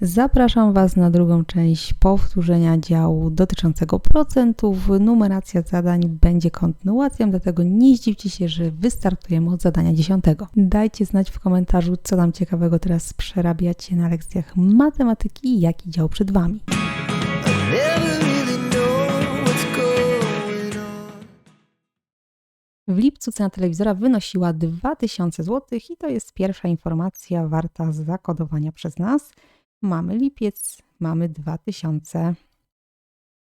Zapraszam Was na drugą część powtórzenia działu dotyczącego procentów. Numeracja zadań będzie kontynuacją, dlatego nie zdziwcie się, że wystartujemy od zadania dziesiątego. Dajcie znać w komentarzu, co tam ciekawego teraz przerabiacie na lekcjach matematyki i jaki dział przed Wami. W lipcu cena telewizora wynosiła 2000 zł i to jest pierwsza informacja warta zakodowania przez nas. Mamy lipiec, mamy 2000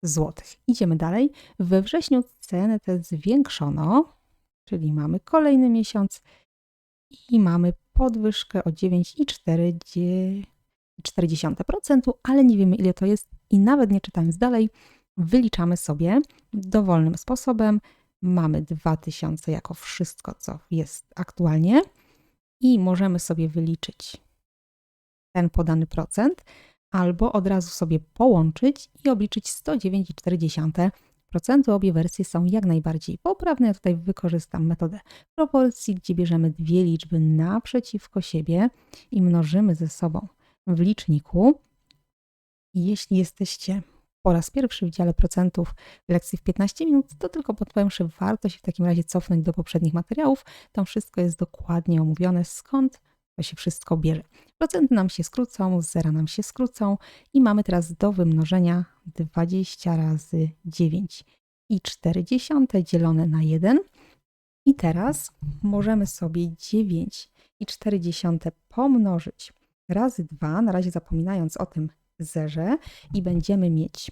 zł. Idziemy dalej. We wrześniu cenę tę zwiększono, czyli mamy kolejny miesiąc i mamy podwyżkę o 9,4%, ale nie wiemy ile to jest i nawet nie czytając dalej, wyliczamy sobie dowolnym sposobem. Mamy 2000 jako wszystko, co jest aktualnie i możemy sobie wyliczyć ten podany procent, albo od razu sobie połączyć i obliczyć 109,4%. Obie wersje są jak najbardziej poprawne. Ja tutaj wykorzystam metodę proporcji, gdzie bierzemy dwie liczby naprzeciwko siebie i mnożymy ze sobą w liczniku. Jeśli jesteście po raz pierwszy w dziale procentów lekcji w 15 minut, to tylko podpowiem, że warto się w takim razie cofnąć do poprzednich materiałów. Tam wszystko jest dokładnie omówione, skąd to się wszystko bierze. Procenty nam się skrócą, zera nam się skrócą i mamy teraz do wymnożenia 20 razy 9 i 40 dzielone na 1. I teraz możemy sobie 9 i 40 pomnożyć razy 2, na razie zapominając o tym zerze i będziemy mieć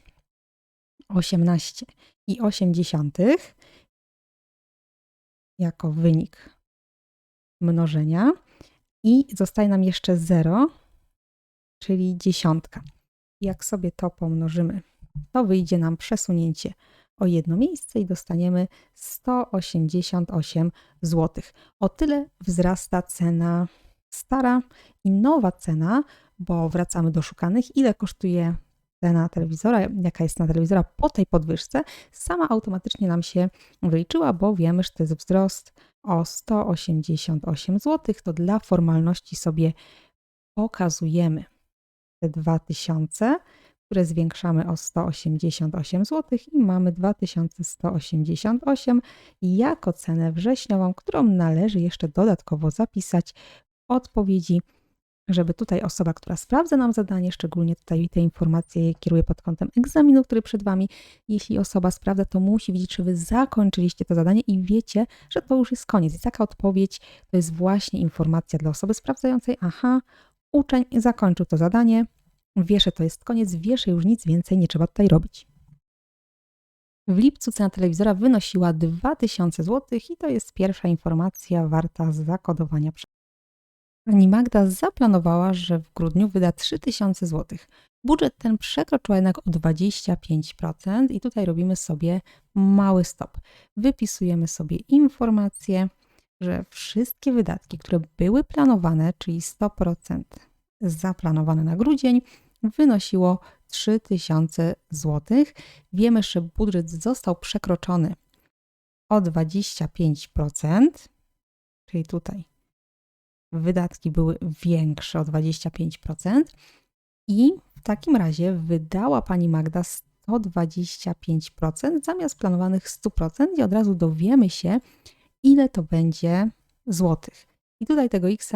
18 i 80 jako wynik mnożenia i zostaje nam jeszcze 0, czyli dziesiątka. Jak sobie to pomnożymy, to wyjdzie nam przesunięcie o jedno miejsce i dostaniemy 188 zł. O tyle wzrasta cena stara i nowa cena, bo wracamy do szukanych, ile kosztuje cena telewizora, jaka jest cena telewizora po tej podwyżce, sama automatycznie nam się wyliczyła, bo wiemy, że to jest wzrost o 188 zł. To dla formalności sobie pokazujemy te 2000, które zwiększamy o 188 zł i mamy 2188 jako cenę wrześniową, którą należy jeszcze dodatkowo zapisać w odpowiedzi żeby tutaj osoba, która sprawdza nam zadanie, szczególnie tutaj te informacje kieruje pod kątem egzaminu, który przed Wami, jeśli osoba sprawdza, to musi widzieć, że Wy zakończyliście to zadanie i wiecie, że to już jest koniec. I taka odpowiedź to jest właśnie informacja dla osoby sprawdzającej, aha, uczeń zakończył to zadanie, wie, że to jest koniec, wie, że już nic więcej nie trzeba tutaj robić. W lipcu cena telewizora wynosiła 2000 zł i to jest pierwsza informacja warta zakodowania Pani Magda zaplanowała, że w grudniu wyda 3000 zł. Budżet ten przekroczył jednak o 25% i tutaj robimy sobie mały stop. Wypisujemy sobie informację, że wszystkie wydatki, które były planowane, czyli 100% zaplanowane na grudzień, wynosiło 3000 zł. Wiemy, że budżet został przekroczony o 25%, czyli tutaj wydatki były większe o 25%. I w takim razie wydała pani Magda 125% zamiast planowanych 100% i od razu dowiemy się, ile to będzie złotych. I tutaj tego x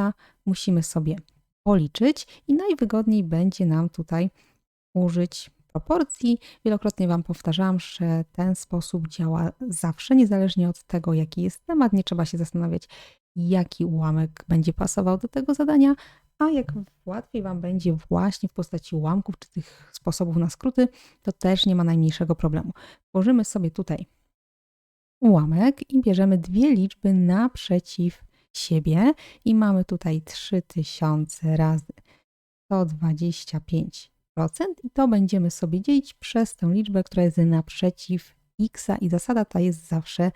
musimy sobie policzyć i najwygodniej będzie nam tutaj użyć proporcji. Wielokrotnie Wam powtarzałam, że ten sposób działa zawsze, niezależnie od tego, jaki jest temat. Nie trzeba się zastanawiać, jaki ułamek będzie pasował do tego zadania, a jak łatwiej Wam będzie właśnie w postaci ułamków czy tych sposobów na skróty, to też nie ma najmniejszego problemu. Tworzymy sobie tutaj ułamek i bierzemy dwie liczby naprzeciw siebie i mamy tutaj 3000 razy 125% i to będziemy sobie dzielić przez tę liczbę, która jest naprzeciw x i zasada ta jest zawsze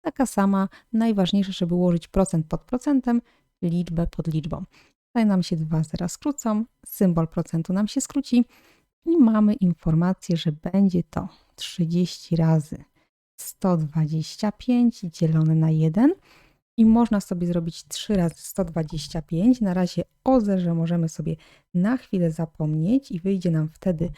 taka sama. Najważniejsze, żeby ułożyć procent pod procentem, liczbę pod liczbą. Tutaj nam się dwa zera skrócą, symbol procentu nam się skróci i mamy informację, że będzie to 30 razy 125 dzielone na 1 i można sobie zrobić 3 razy 125. Na razie o zerze możemy sobie na chwilę zapomnieć i wyjdzie nam wtedy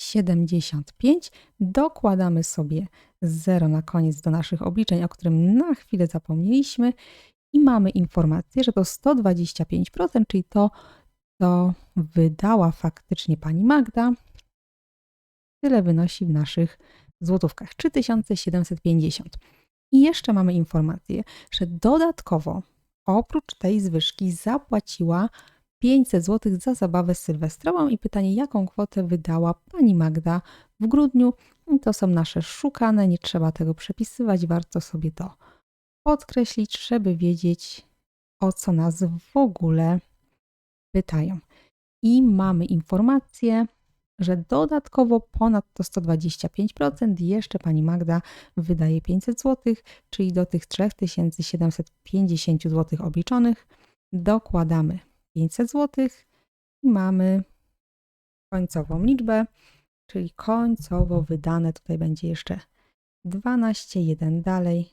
375. Dokładamy sobie 0 na koniec do naszych obliczeń, o którym na chwilę zapomnieliśmy i mamy informację, że to 125%, czyli to, co wydała faktycznie pani Magda, tyle wynosi w naszych złotówkach 3750. I jeszcze mamy informację, że dodatkowo oprócz tej zwyżki zapłaciła 500 zł za zabawę sylwestrową i pytanie, jaką kwotę wydała pani Magda w grudniu. I to są nasze szukane, nie trzeba tego przepisywać, warto sobie to podkreślić, żeby wiedzieć, o co nas w ogóle pytają. I mamy informację, że dodatkowo ponad to 125% jeszcze pani Magda wydaje 500 zł, czyli do tych 3750 zł obliczonych dokładamy 500 zł i mamy końcową liczbę, czyli końcowo wydane, tutaj będzie jeszcze 12, 1 dalej,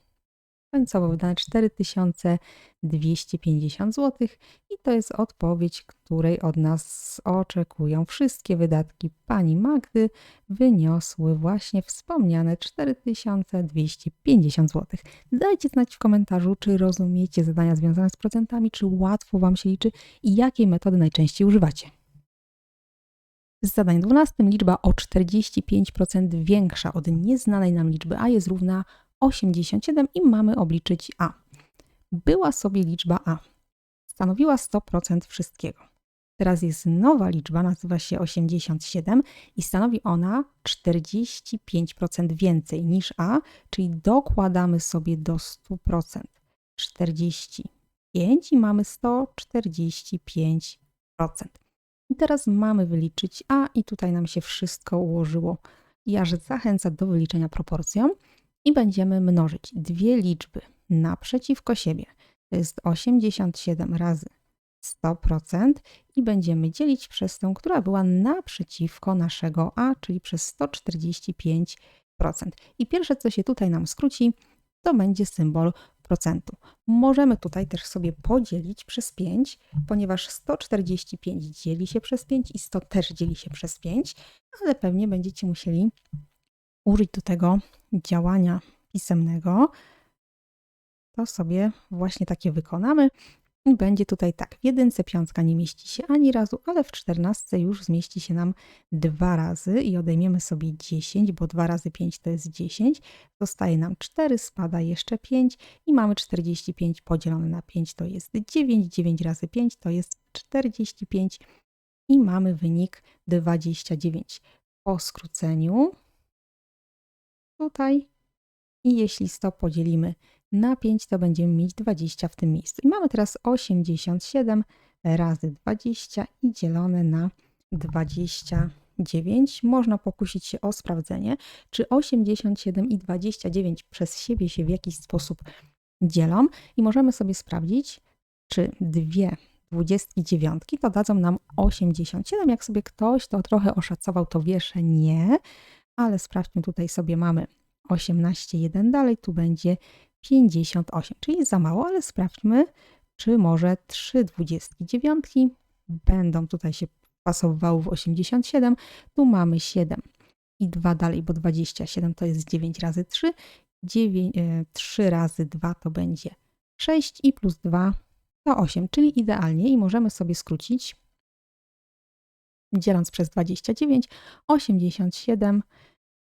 końcowo wydane 4250 zł i to jest odpowiedź, której od nas oczekują. Wszystkie wydatki pani Magdy wyniosły właśnie wspomniane 4250 zł. Dajcie znać w komentarzu, czy rozumiecie zadania związane z procentami, czy łatwo Wam się liczy i jakiej metody najczęściej używacie. Z zadań 12 liczba o 45% większa od nieznanej nam liczby a jest równa 87 i mamy obliczyć a. Była sobie liczba a. Stanowiła 100% wszystkiego. Teraz jest nowa liczba, nazywa się 87 i stanowi ona 45% więcej niż a, czyli dokładamy sobie do 100% 45 i mamy 145%. I teraz mamy wyliczyć a i tutaj nam się wszystko ułożyło. Jaż zachęca do wyliczenia proporcją i będziemy mnożyć dwie liczby naprzeciwko siebie. To jest 87 razy 100% i będziemy dzielić przez tą, która była naprzeciwko naszego a, czyli przez 145%. I pierwsze, co się tutaj nam skróci, to będzie symbol procentu. Możemy tutaj też sobie podzielić przez 5, ponieważ 145 dzieli się przez 5 i 100 też dzieli się przez 5, ale pewnie będziecie musieli użyć do tego działania pisemnego, to sobie właśnie takie wykonamy. I będzie tutaj tak, w jedynce piątka nie mieści się ani razu, ale w czternastce już zmieści się nam dwa razy i odejmiemy sobie 10, bo 2 razy 5 to jest 10. Zostaje nam 4, spada jeszcze 5 i mamy 45 podzielone na 5 to jest 9, 9 razy 5 to jest 45 i mamy wynik 29. Po skróceniu tutaj i jeśli 100 podzielimy na 5, to będziemy mieć 20 w tym miejscu. I mamy teraz 87 razy 20 i dzielone na 29. Można pokusić się o sprawdzenie, czy 87 i 29 przez siebie się w jakiś sposób dzielą i możemy sobie sprawdzić, czy dwie 29 to dadzą nam 87. Jak sobie ktoś to trochę oszacował, to wie, że nie, ale sprawdźmy tutaj sobie mamy 18, 1 dalej, tu będzie 58, czyli za mało, ale sprawdźmy, czy może 3 29 będą tutaj się pasowały w 87. Tu mamy 7 i 2 dalej, bo 27 to jest 9 razy 3. 9, 3 razy 2 to będzie 6 i plus 2 to 8, czyli idealnie i możemy sobie skrócić dzieląc przez 29, 87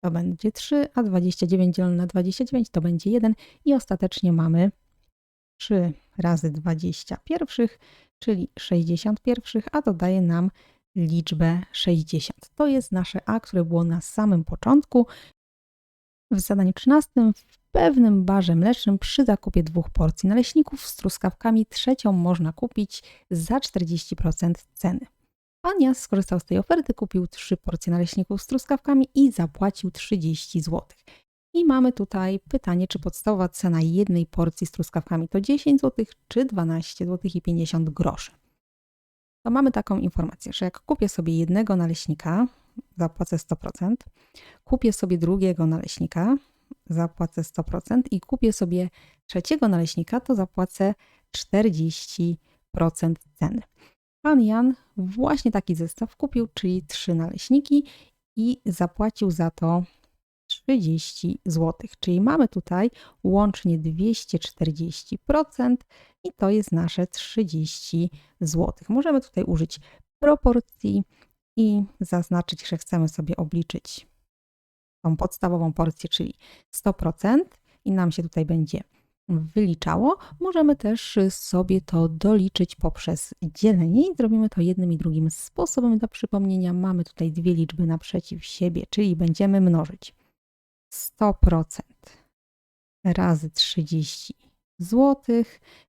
to będzie 3, a 29 dzielone na 29 to będzie 1 i ostatecznie mamy 3 razy 20 pierwszych, czyli 61, a dodaje nam liczbę 60. To jest nasze A, które było na samym początku. W zadaniu 13 w pewnym barze mlecznym przy zakupie dwóch porcji naleśników z truskawkami trzecią można kupić za 40% ceny. Pan Jas skorzystał z tej oferty, kupił trzy porcje naleśników z truskawkami i zapłacił 30 zł. I mamy tutaj pytanie, czy podstawowa cena jednej porcji z truskawkami to 10 zł, czy 12 zł i 50 groszy. To mamy taką informację, że jak kupię sobie jednego naleśnika, zapłacę 100%, kupię sobie drugiego naleśnika, zapłacę 100% i kupię sobie trzeciego naleśnika, to zapłacę 40% ceny. Pan Jan właśnie taki zestaw kupił, czyli trzy naleśniki i zapłacił za to 30 zł. Czyli mamy tutaj łącznie 240% i to jest nasze 30 zł. Możemy tutaj użyć proporcji i zaznaczyć, że chcemy sobie obliczyć tą podstawową porcję, czyli 100% i nam się tutaj będzie wyliczało. Możemy też sobie to doliczyć poprzez dzielenie i zrobimy to jednym i drugim sposobem. Dla przypomnienia mamy tutaj dwie liczby naprzeciw siebie, czyli będziemy mnożyć 100% razy 30 zł.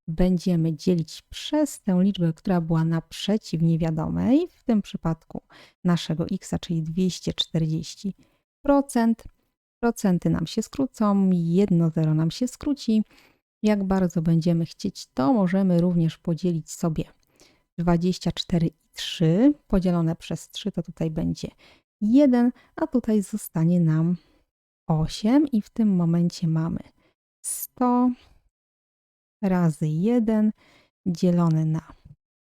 Będziemy dzielić przez tę liczbę, która była naprzeciw niewiadomej, w tym przypadku naszego x, czyli 240%. Procenty nam się skrócą, jedno zero nam się skróci. Jak bardzo będziemy chcieć, to możemy również podzielić sobie 24,3 podzielone przez 3 to tutaj będzie 1, a tutaj zostanie nam 8 i w tym momencie mamy 100 razy 1 dzielone na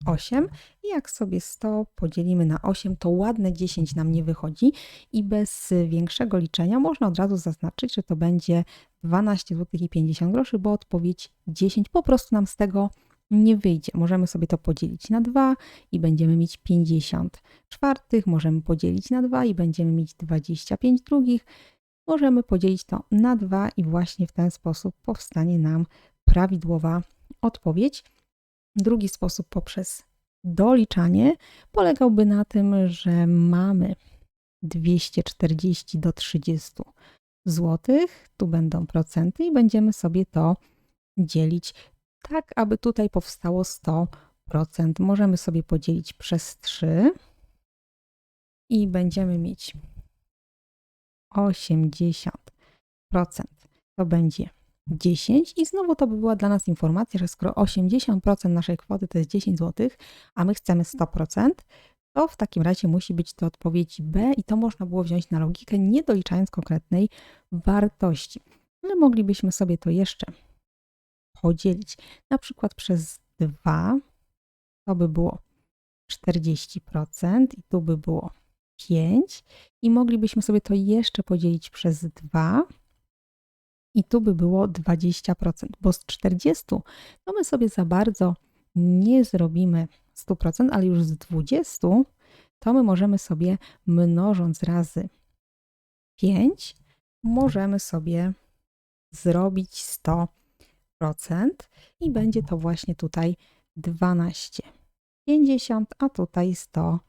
8 i jak sobie 100 podzielimy na 8, to ładne 10 nam nie wychodzi i bez większego liczenia można od razu zaznaczyć, że to będzie 12 zł i 50 groszy, bo odpowiedź 10 po prostu nam z tego nie wyjdzie. Możemy sobie to podzielić na 2 i będziemy mieć 50 czwartych, możemy podzielić na 2 i będziemy mieć 25 drugich. Możemy podzielić to na 2 i właśnie w ten sposób powstanie nam prawidłowa odpowiedź. Drugi sposób poprzez doliczanie polegałby na tym, że mamy 240 do 30 zł, tu będą procenty i będziemy sobie to dzielić tak, aby tutaj powstało 100%. Możemy sobie podzielić przez 3 i będziemy mieć 80%. To będzie 10 i znowu to by była dla nas informacja, że skoro 80% naszej kwoty to jest 10 zł, a my chcemy 100%, to w takim razie musi być to odpowiedź B i to można było wziąć na logikę, nie doliczając konkretnej wartości. Ale moglibyśmy sobie to jeszcze podzielić na przykład przez 2, to by było 40% i tu by było 5 i moglibyśmy sobie to jeszcze podzielić przez 2 i tu by było 20%, bo z 40 to my sobie za bardzo nie zrobimy 100%, ale już z 20 to my możemy sobie mnożąc razy 5, możemy sobie zrobić 100% i będzie to właśnie tutaj 12,50, a tutaj 100%.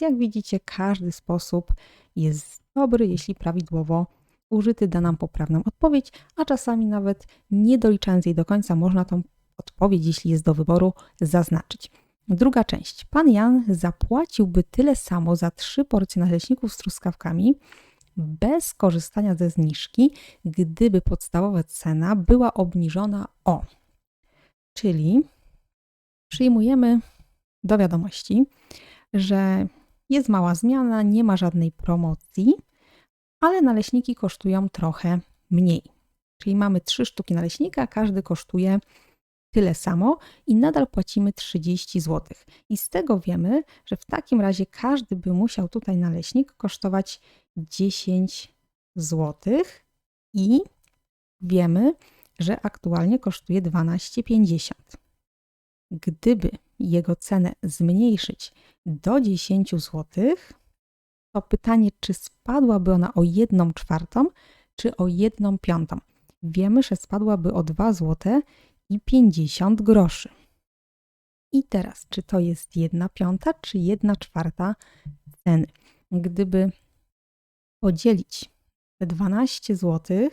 Jak widzicie, każdy sposób jest dobry, jeśli prawidłowo użyty da nam poprawną odpowiedź, a czasami nawet nie doliczając jej do końca, można tą odpowiedź, jeśli jest do wyboru, zaznaczyć. Druga część. Pan Jan zapłaciłby tyle samo za trzy porcje naleśników z truskawkami bez korzystania ze zniżki, gdyby podstawowa cena była obniżona o. Czyli przyjmujemy do wiadomości, że jest mała zmiana, nie ma żadnej promocji, ale naleśniki kosztują trochę mniej. Czyli mamy trzy sztuki naleśnika, każdy kosztuje tyle samo i nadal płacimy 30 zł. I z tego wiemy, że w takim razie każdy by musiał tutaj naleśnik kosztować 10 zł i wiemy, że aktualnie kosztuje 12,50. Gdyby jego cenę zmniejszyć do 10 zł, to pytanie, czy spadłaby ona o 1 czwartą, czy o 1 piątą. Wiemy, że spadłaby o 2 zł i 50 groszy. I teraz, czy to jest 1 piąta, czy 1 czwarta ceny? Gdyby podzielić te 12 zł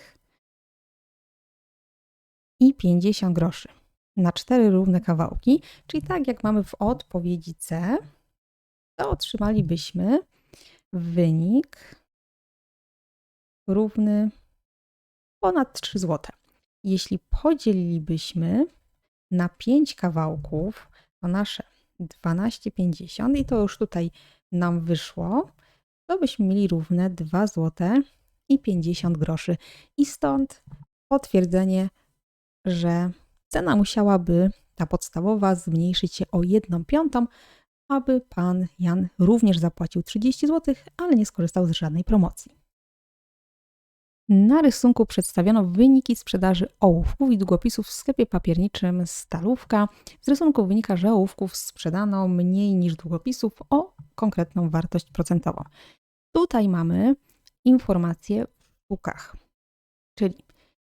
i 50 groszy na cztery równe kawałki, czyli tak jak mamy w odpowiedzi C, to otrzymalibyśmy wynik równy ponad 3 zł. Jeśli podzielilibyśmy na 5 kawałków, to nasze 12,50 i to już tutaj nam wyszło, to byśmy mieli równe 2 zł i 50 groszy. I stąd potwierdzenie, że cena musiałaby, ta podstawowa, zmniejszyć się o 1 piątą, aby pan Jan również zapłacił 30 zł, ale nie skorzystał z żadnej promocji. Na rysunku przedstawiono wyniki sprzedaży ołówków i długopisów w sklepie papierniczym Stalówka. Z rysunku wynika, że ołówków sprzedano mniej niż długopisów o konkretną wartość procentową. Tutaj mamy informacje w sztukach, czyli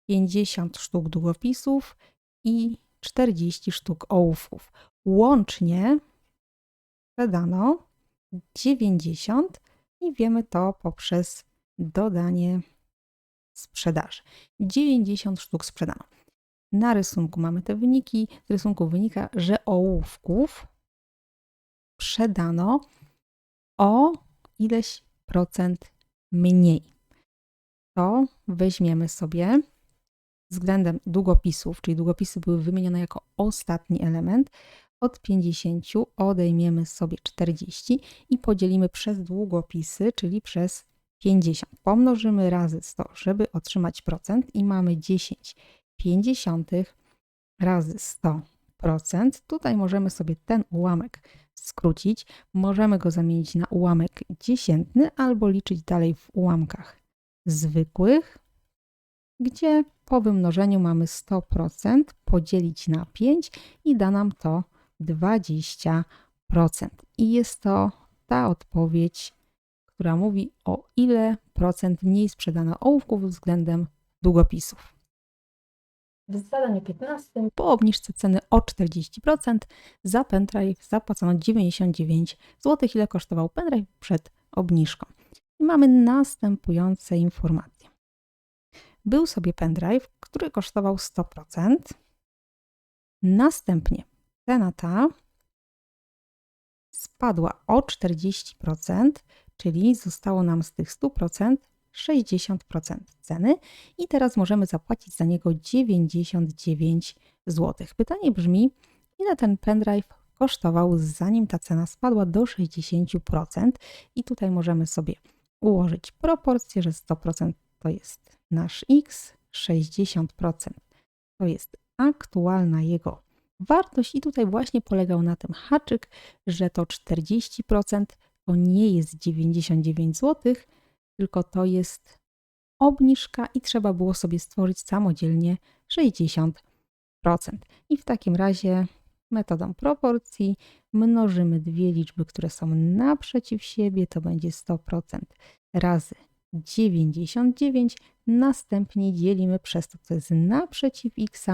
50 sztuk długopisów i 40 sztuk ołówków. Łącznie sprzedano 90 i wiemy to poprzez dodanie sprzedaży. 90 sztuk sprzedano. Na rysunku mamy te wyniki. Z rysunku wynika, że ołówków sprzedano o ileś procent mniej. To weźmiemy sobie względem długopisów, czyli długopisy były wymienione jako ostatni element. Od 50 odejmiemy sobie 40 i podzielimy przez długopisy, czyli przez 50. Pomnożymy razy 100, żeby otrzymać procent i mamy 10 pięćdziesiątych razy 100%. Tutaj możemy sobie ten ułamek skrócić. Możemy go zamienić na ułamek dziesiętny albo liczyć dalej w ułamkach zwykłych, gdzie po wymnożeniu mamy 100% podzielić na 5 i da nam to 20%. I jest to ta odpowiedź, która mówi o ile procent mniej sprzedano ołówków względem długopisów. W zadaniu 15 po obniżce ceny o 40% za pendrive zapłacono 99 zł, ile kosztował pendrive przed obniżką. I mamy następujące informacje. Był sobie pendrive, który kosztował 100%. Następnie cena ta spadła o 40%, czyli zostało nam z tych 100% 60% ceny i teraz możemy zapłacić za niego 99 zł. Pytanie brzmi, ile ten pendrive kosztował zanim ta cena spadła do 60% i tutaj możemy sobie ułożyć proporcję, że 100% to jest nasz x, 60% to jest aktualna jego wartość i tutaj właśnie polegał na tym haczyk, że to 40% to nie jest 99 zł, tylko to jest obniżka i trzeba było sobie stworzyć samodzielnie 60%. I w takim razie metodą proporcji mnożymy dwie liczby, które są naprzeciw siebie, to będzie 100% razy 99, następnie dzielimy przez to, co jest naprzeciw x.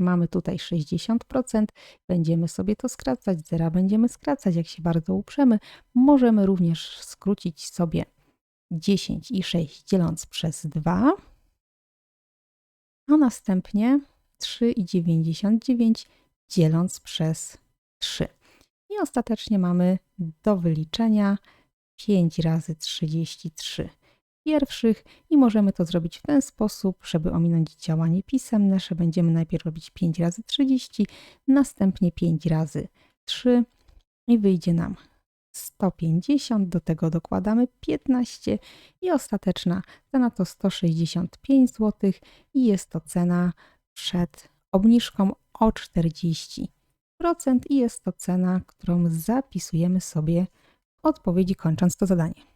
Mamy tutaj 60%, będziemy sobie to skracać, zera będziemy skracać, jak się bardzo uprzemy. Możemy również skrócić sobie 10 i 6 dzieląc przez 2, a następnie 3,99 dzieląc przez 3. I ostatecznie mamy do wyliczenia 5 razy 33 pierwszych i możemy to zrobić w ten sposób, żeby ominąć działanie pisemne, że będziemy najpierw robić 5 razy 30, następnie 5 razy 3 i wyjdzie nam 150, do tego dokładamy 15 i ostateczna cena to 165 zł i jest to cena przed obniżką o 40% i jest to cena, którą zapisujemy sobie w odpowiedzi kończąc to zadanie.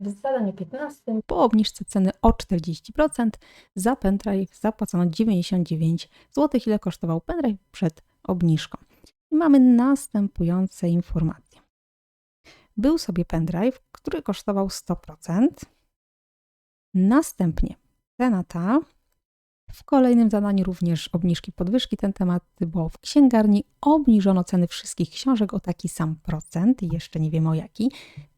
W zadaniu 15 po obniżce ceny o 40% za pendrive zapłacono 99 zł, ile kosztował pendrive przed obniżką. I mamy następujące informacje. Był sobie pendrive, który kosztował 100%. Następnie cena ta w kolejnym zadaniu również obniżki, podwyżki ten temat, bo w księgarni obniżono ceny wszystkich książek o taki sam procent, jeszcze nie wiemy o jaki.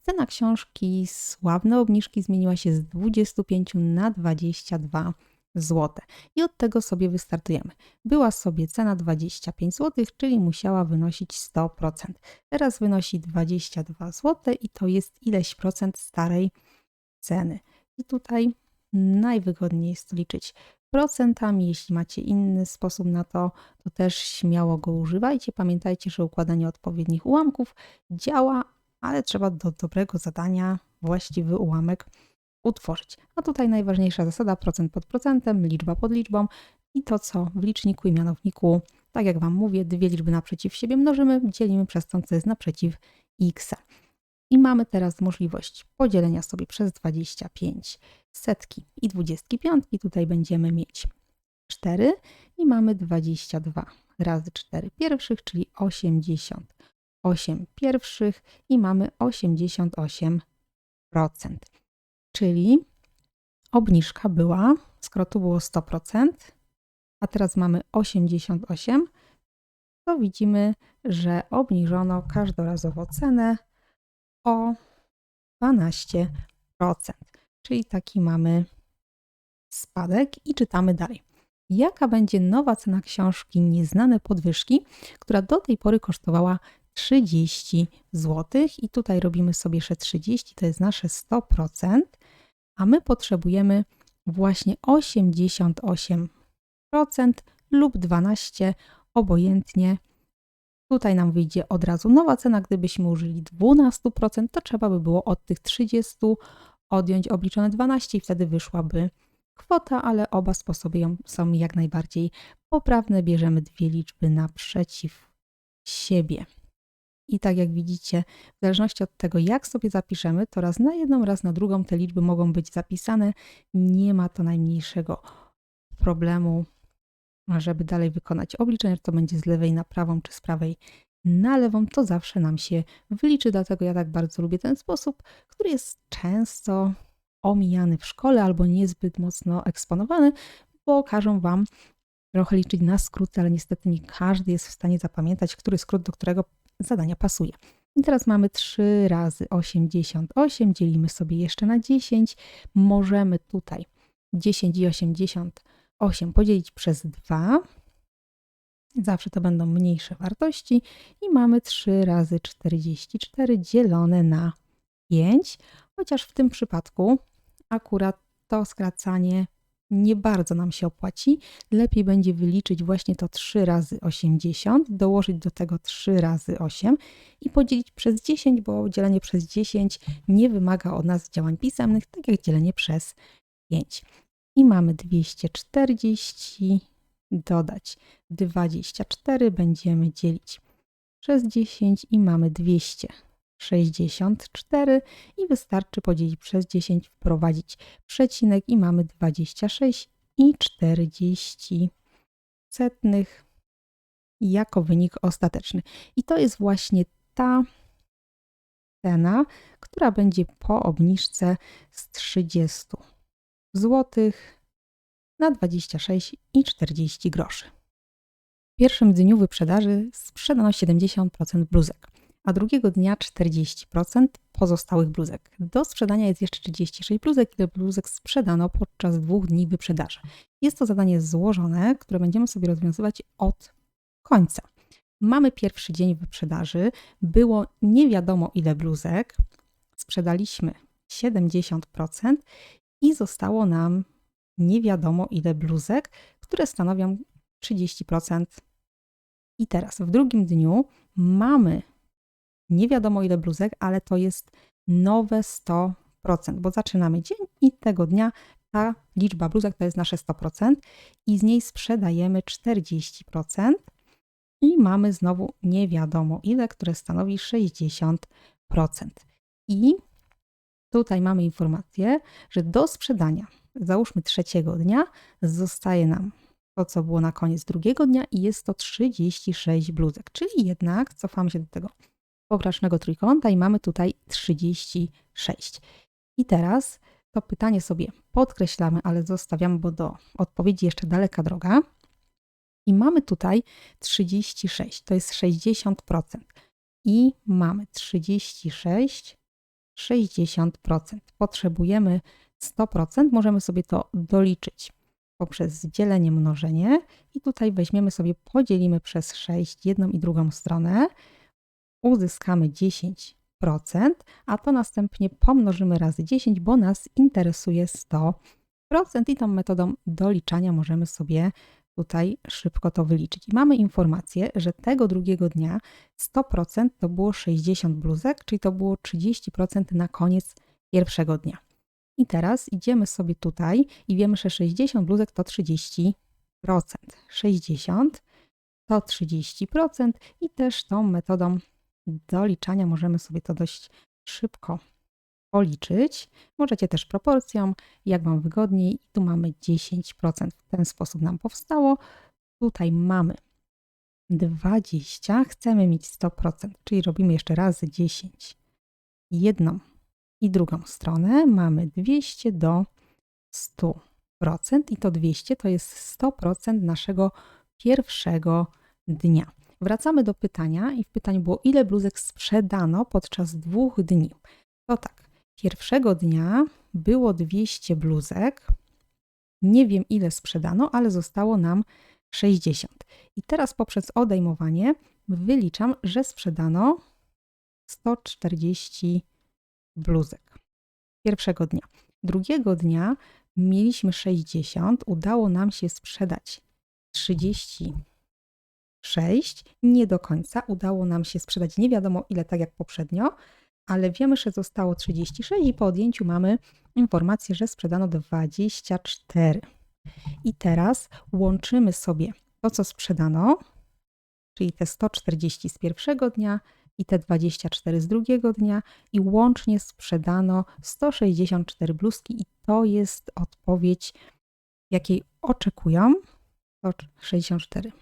Cena książki Sławne obniżki zmieniła się z 25 na 22 zł. I od tego sobie wystartujemy. Była sobie cena 25 zł, czyli musiała wynosić 100%. Teraz wynosi 22 zł i to jest ileś procent starej ceny. I tutaj najwygodniej jest liczyć procentami. Jeśli macie inny sposób na to, to też śmiało go używajcie. Pamiętajcie, że układanie odpowiednich ułamków działa, ale trzeba do dobrego zadania właściwy ułamek utworzyć. A tutaj najważniejsza zasada procent pod procentem, liczba pod liczbą i to, co w liczniku i mianowniku, tak jak Wam mówię, dwie liczby naprzeciw siebie mnożymy, dzielimy przez to, co jest naprzeciw x. I mamy teraz możliwość podzielenia sobie przez 25 setki i dwudziestki piątki. Tutaj będziemy mieć 4 i mamy 22 razy 4 pierwszych, czyli 88 pierwszych i mamy 88%. Czyli obniżka była, skoro tu było 100%, a teraz mamy 88, to widzimy, że obniżono każdorazowo cenę o 12%. Czyli taki mamy spadek i czytamy dalej. Jaka będzie nowa cena książki Nieznane podwyżki, która do tej pory kosztowała 30 zł i tutaj robimy sobie jeszcze 30, to jest nasze 100%, a my potrzebujemy właśnie 88% lub 12, obojętnie. Tutaj nam wyjdzie od razu nowa cena, gdybyśmy użyli 12%, to trzeba by było od tych 30 odjąć obliczone 12 i wtedy wyszłaby kwota, ale oba sposoby są jak najbardziej poprawne. Bierzemy dwie liczby naprzeciw siebie. I tak jak widzicie, w zależności od tego, jak sobie zapiszemy, to raz na jedną, raz na drugą te liczby mogą być zapisane. Nie ma to najmniejszego problemu, żeby dalej wykonać obliczenie, to będzie z lewej na prawą, czy z prawej na lewą, to zawsze nam się wyliczy. Dlatego ja tak bardzo lubię ten sposób, który jest często omijany w szkole albo niezbyt mocno eksponowany, bo każą Wam trochę liczyć na skróty, ale niestety nie każdy jest w stanie zapamiętać, który skrót do którego zadania pasuje. I teraz mamy 3 razy 88, dzielimy sobie jeszcze na 10. Możemy tutaj 10 i 88 podzielić przez 2. Zawsze to będą mniejsze wartości. I mamy 3 razy 44 dzielone na 5. Chociaż w tym przypadku akurat to skracanie nie bardzo nam się opłaci. Lepiej będzie wyliczyć właśnie to 3 razy 80, dołożyć do tego 3 razy 8 i podzielić przez 10, bo dzielenie przez 10 nie wymaga od nas działań pisemnych, tak jak dzielenie przez 5. I mamy 240 dodać 24, będziemy dzielić przez 10 i mamy 264 i wystarczy podzielić przez 10, wprowadzić przecinek i mamy 26 i 40 setnych jako wynik ostateczny. I to jest właśnie ta cena, która będzie po obniżce z 30 zł na 26 i 40 groszy. W pierwszym dniu wyprzedaży sprzedano 70% bluzek, a drugiego dnia 40% pozostałych bluzek. Do sprzedania jest jeszcze 36 bluzek, ile bluzek sprzedano podczas dwóch dni wyprzedaży. Jest to zadanie złożone, które będziemy sobie rozwiązywać od końca. Mamy pierwszy dzień wyprzedaży, było nie wiadomo ile bluzek, sprzedaliśmy 70% i zostało nam nie wiadomo ile bluzek, które stanowią 30%. I teraz w drugim dniu mamy nie wiadomo ile bluzek, ale to jest nowe 100%, bo zaczynamy dzień i tego dnia ta liczba bluzek to jest nasze 100% i z niej sprzedajemy 40% i mamy znowu nie wiadomo ile, które stanowi 60%. I tutaj mamy informację, że do sprzedania, załóżmy trzeciego dnia, zostaje nam to, co było na koniec drugiego dnia i jest to 36 bluzek, czyli jednak cofamy się do tego pokracznego trójkąta i mamy tutaj 36. I teraz to pytanie sobie podkreślamy, ale zostawiamy, bo do odpowiedzi jeszcze daleka droga. I mamy tutaj 36, to jest 60%. I mamy 36, 60%. Potrzebujemy 100%, możemy sobie to doliczyć poprzez dzielenie, mnożenie. I tutaj weźmiemy sobie, podzielimy przez 6 jedną i drugą stronę uzyskamy 10%, a to następnie pomnożymy razy 10, bo nas interesuje 100%. I tą metodą doliczania możemy sobie tutaj szybko to wyliczyć. I mamy informację, że tego drugiego dnia 100% to było 60 bluzek, czyli to było 30% na koniec pierwszego dnia. I teraz idziemy sobie tutaj i wiemy, że 60 bluzek to 30%. 60 to 30% i też tą metodą doliczania możemy sobie to dość szybko policzyć. Możecie też proporcją, jak Wam wygodniej. Tu mamy 10%. W ten sposób nam powstało. Tutaj mamy 20, chcemy mieć 100%, czyli robimy jeszcze razy 10. Jedną i drugą stronę mamy 200 do 100%, i to 200 to jest 100% naszego pierwszego dnia. Wracamy do pytania, i w pytaniu było, ile bluzek sprzedano podczas dwóch dni. To tak, pierwszego dnia było 200 bluzek. Nie wiem, ile sprzedano, ale zostało nam 60. I teraz poprzez odejmowanie wyliczam, że sprzedano 140 bluzek pierwszego dnia. Drugiego dnia mieliśmy 60, udało nam się sprzedać 36. Nie do końca udało nam się sprzedać nie wiadomo ile, tak jak poprzednio, ale wiemy, że zostało 36 i po odjęciu mamy informację, że sprzedano 24. I teraz łączymy sobie to, co sprzedano, czyli te 140 z pierwszego dnia i te 24 z drugiego dnia i łącznie sprzedano 164 bluzki i to jest odpowiedź, jakiej oczekują. 164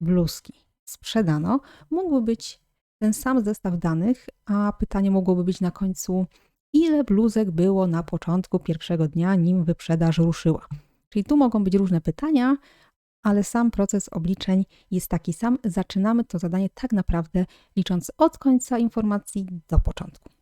bluzki sprzedano. Mógłby być ten sam zestaw danych, a pytanie mogłoby być na końcu, ile bluzek było na początku pierwszego dnia, nim wyprzedaż ruszyła. Czyli tu mogą być różne pytania, ale sam proces obliczeń jest taki sam. Zaczynamy to zadanie tak naprawdę licząc od końca informacji do początku.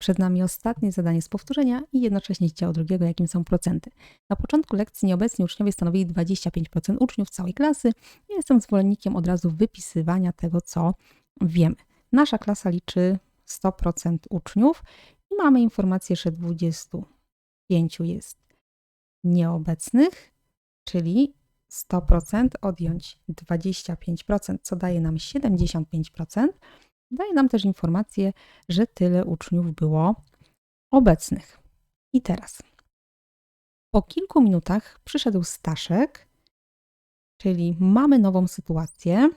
Przed nami ostatnie zadanie z powtórzenia i jednocześnie z działu drugiego, jakim są procenty. Na początku lekcji nieobecni uczniowie stanowili 25% uczniów całej klasy. Ja jestem zwolennikiem od razu wypisywania tego, co wiemy. Nasza klasa liczy 100% uczniów i mamy informację, że 25 jest nieobecnych, czyli 100% odjąć 25%, co daje nam 75%. Daje nam też informację, że tyle uczniów było obecnych. I teraz. Po kilku minutach przyszedł Staszek, czyli mamy nową sytuację.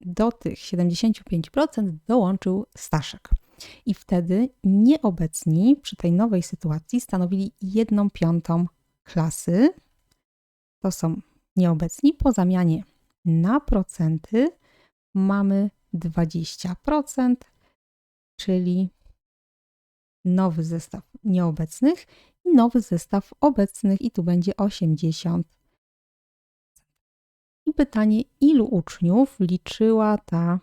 Do tych 75% dołączył Staszek. I wtedy nieobecni przy tej nowej sytuacji stanowili 1 piątą klasy. To są nieobecni. Po zamianie na procenty mamy 20%, czyli nowy zestaw nieobecnych i nowy zestaw obecnych, i tu będzie 80. I pytanie, ilu uczniów liczyła ta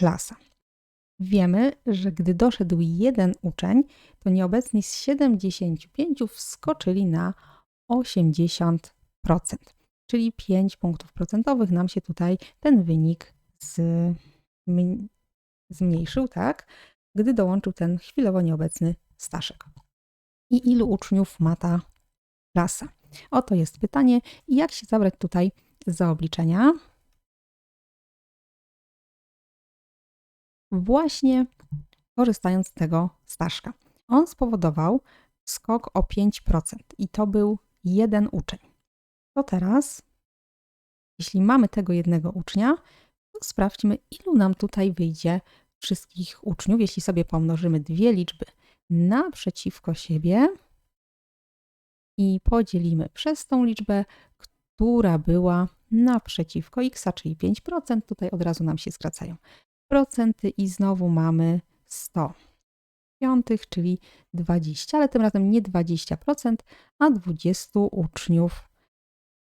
klasa? Wiemy, że gdy doszedł jeden uczeń, to nieobecni z 75 wskoczyli na 80%, czyli 5 punktów procentowych nam się tutaj ten wynik zmniejszył, tak, gdy dołączył ten chwilowo nieobecny Staszek. I ilu uczniów ma ta klasa? Oto jest pytanie. Jak się zabrać tutaj za obliczenia? Właśnie korzystając z tego Staszka. On spowodował skok o 5% i to był jeden uczeń. To teraz, jeśli mamy tego jednego ucznia, sprawdźmy, ilu nam tutaj wyjdzie wszystkich uczniów, jeśli sobie pomnożymy dwie liczby naprzeciwko siebie i podzielimy przez tą liczbę, która była naprzeciwko x, czyli 5%. Tutaj od razu nam się skracają procenty i znowu mamy 100 piątych, czyli 20, ale tym razem nie 20%, a 20 uczniów.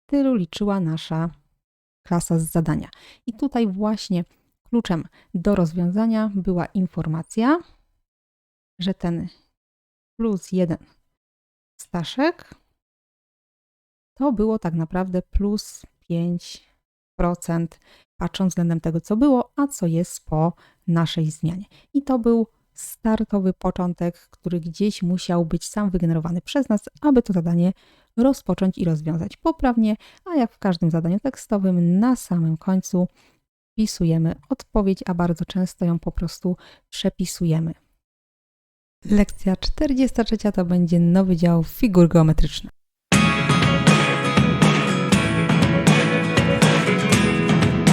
Tylu liczyła nasza klasa z zadania. I tutaj właśnie kluczem do rozwiązania była informacja, że ten plus 1 Staszek to było tak naprawdę plus 5%, patrząc względem tego, co było, a co jest po naszej zmianie. I to był startowy początek, który gdzieś musiał być sam wygenerowany przez nas, aby to zadanie rozpocząć i rozwiązać poprawnie, a jak w każdym zadaniu tekstowym, na samym końcu wpisujemy odpowiedź, a bardzo często ją po prostu przepisujemy. Lekcja 43 to będzie nowy dział figur geometrycznych.